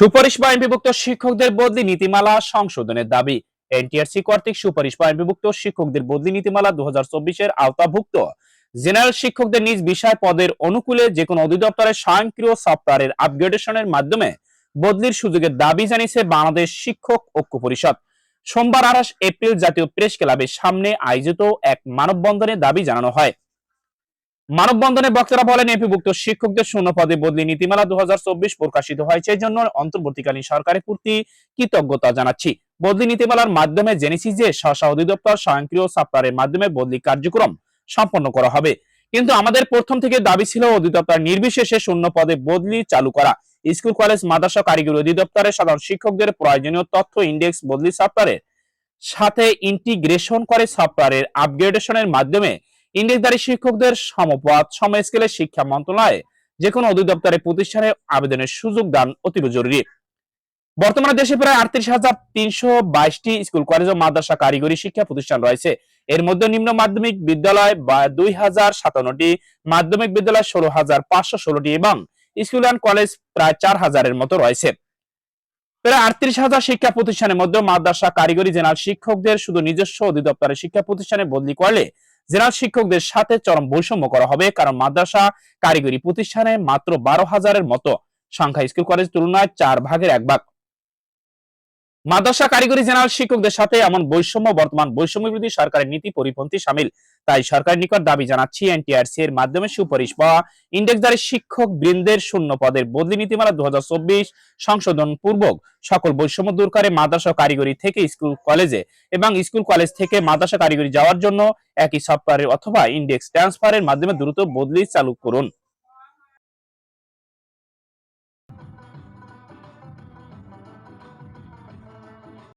সুপারিশ বা এমপিভুক্ত শিক্ষকদের বদলি নীতিমালা সংশোধনের দাবি। এনটিআরসি কর্তৃক সুপারিশ বা এমপিভুক্ত শিক্ষকদের বদলি নীতিমালা দু চব্বিশের আওতাভুক্ত। জেনারেল শিক্ষকদের নিজ বিষয় পদের অনুকূলে যে কোনো অধিদপ্তরের স্বয়ংক্রিয় সফটওয়্যারের আপগ্রেডেশনের মাধ্যমে বদলির সুযোগের দাবি জানিয়েছে বাংলাদেশ শিক্ষক ঐক্য পরিষদ। সোমবার আঠাশ এপ্রিল জাতীয় প্রেস ক্লাবের সামনে আয়োজিত এক মানববন্ধনে দাবি জানানো হয়। মানববন্ধনে বক্তারা বলেন, এপিভুক্ত শিক্ষকদের শূন্য পদে বদলি নীতিমালা দু প্রকাশিত হয়েছে। এই জন্য অন্তর্বর্তীকালীন সরকারের প্রতি কৃতজ্ঞতা জানাচ্ছি। বদলি নীতিমালার মাধ্যমে জেনেছি যে স্ব অধিদপ্তর স্বয়ংক্রিয় সফটওয়্যারের মাধ্যমে বদলি কার্যক্রম সম্পন্ন করা হবে। কিন্তু আমাদের প্রথম থেকে দাবি ছিল অধিদপ্তর নির্বিশেষে শূন্য পদে বদলি চালু করা। স্কুল, কলেজ, মাদ্রাসা, কারিগরি অধিদপ্তরের সাধারণ শিক্ষকদের প্রয়োজনীয় তথ্য, ইন্ডেক্স, বদলি সফটওয়্যারের সাথে ইন্টিগ্রেশন করে সফটওয়্যারের আপগ্রেডেশনের মাধ্যমে ইন্ডেক্সধারী শিক্ষকদের সমপদ সম স্কেলে শিক্ষা মন্ত্রণালয়ে যে কোনো অধিদপ্তরের প্রতিষ্ঠানে আবেদনের সুযোগ দান অতীব জরুরি। বর্তমানে দেশে প্রায় আটত্রিশ হাজার তিনশো বাইশটি স্কুল, কলেজ ও মাদ্রাসা কারিগরি শিক্ষা প্রতিষ্ঠান রয়েছে। এর মধ্যে নিম্ন মাধ্যমিক বিদ্যালয় বা দুই হাজার সাতান্নটি, মাধ্যমিক বিদ্যালয় ষোলো হাজার পাঁচশো ষোলোটি এবং স্কুল অ্যান্ড কলেজ প্রায় চার হাজারের মতো রয়েছে। প্রায় আটত্রিশ হাজার শিক্ষা প্রতিষ্ঠানের মধ্যে মাদ্রাসা, কারিগরি, জেনারেল শিক্ষকদের শুধু নিজস্ব অধিদপ্তরের শিক্ষা প্রতিষ্ঠানে বদলি করলে জেনারেল শিক্ষকদের সাথে চরম বৈষম্য করা হবে, কারণ মাদ্রাসা কারিগরি প্রতিষ্ঠানে মাত্র বারো হাজারের মতো। সংখ্যা স্কুল কলেজ তুলনায় চার ভাগের এক ভাগ। মাদ্রাসা কারিগরি জেনারেল শিক্ষকদের সাথে এমন বৈষম্য, বর্তমান বৈষম্য বিরোধী সরকারের নীতি পরিপন্থী সামিল। তাই সরকারের নিকট দাবি জানাচ্ছি, এনটিআরসি এর মাধ্যমে সুপারিশ বা ইন্ডেক্সধারী শিক্ষক বৃন্দের শূন্য পদের বদলি নীতিমালা দু হাজার চব্বিশ সংশোধন পূর্বক সকল বৈষম্য দূর করে মাদ্রাসা কারিগরি থেকে স্কুল কলেজে এবং স্কুল কলেজ থেকে মাদ্রাসা কারিগরি যাওয়ার জন্য একই সফটওয়্যারের অথবা ইন্ডেক্স ট্রান্সফারের মাধ্যমে দ্রুত বদলি চালু করুন।